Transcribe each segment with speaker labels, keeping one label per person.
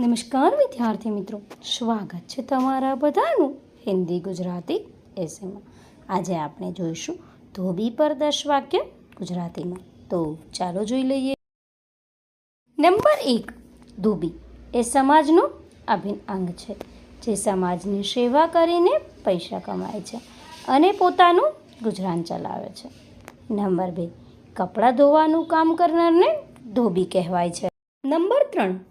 Speaker 1: નમસ્કાર વિદ્યાર્થી મિત્રો. સ્વાગત છે તમારા બધાનું હિન્દી ગુજરાતી એસેમાં આજે આપણે જોઈશું ધોબી પર દસ વાક્ય ગુજરાતીમાં. તો ચાલો જોઈ લઈએ. નંબર એક, ધોબી એ સમાજનું અભિન્ન અંગ છે, જે સમાજની સેવા કરીને પૈસા કમાય છે અને પોતાનું ગુજરાન ચલાવે છે. નંબર બે, કપડાં ધોવાનું કામ કરનારને ધોબી કહેવાય છે. નંબર ત્રણ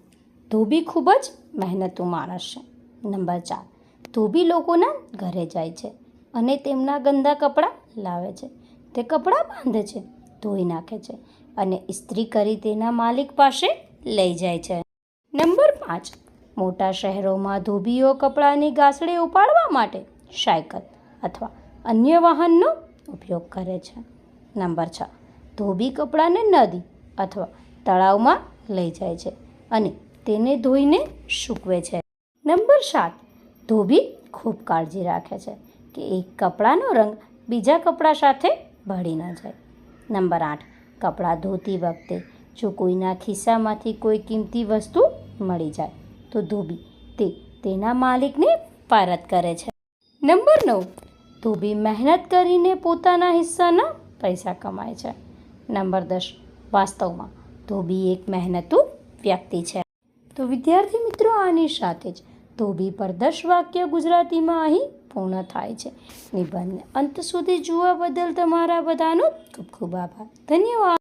Speaker 1: ધોબી ખૂબ જ મહેનતુ માણસ છે. નંબર ચાર ધોબી લોકોના ઘરે જાય છે અને તેમના ગંદા કપડાં લાવે છે. તે કપડાં બાંધે છે, ધોઈ નાખે છે અને ઇસ્ત્રી કરી તેના માલિક પાસે લઈ જાય છે. નંબર પાંચ, મોટા શહેરોમાં ધોબીઓ કપડાની ગાસડી ઉપાડવા માટે સાયકલ અથવા અન્ય વાહનનો ઉપયોગ કરે છે. નંબર છ, ધોબી કપડાને નદી અથવા તળાવમાં લઈ જાય છે અને તેને ધોઈને સૂકવે છે. નંબર સાત. ધોબી ખૂબ કાળજી રાખે છે કે એક કપડાનો રંગ બીજા કપડાં સાથે ભળી ન જાય. નંબર આઠ. કપડાં ધોતી વખતે જો કોઈના ખિસ્સામાંથી કોઈ કિંમતી વસ્તુ મળી જાય, તો ધોબી તે તેના માલિકને પરત કરે છે. નંબર નવ. ધોબી મહેનત કરીને પોતાના હિસ્સાના પૈસા કમાય છે. નંબર દસ. વાસ્તવમાં ધોબી એક મહેનતુ વ્યક્તિ છે. તો વિદ્યાર્થી મિત્રો આની સાથે જ ધોબી પર દસ વાક્ય ગુજરાતીમાં અહીં પૂર્ણ થાય છે. નિબંધને અંત સુધી જોવા બદલ તમારા બધાનો ખૂબ ખૂબ આભાર. ધન્યવાદ.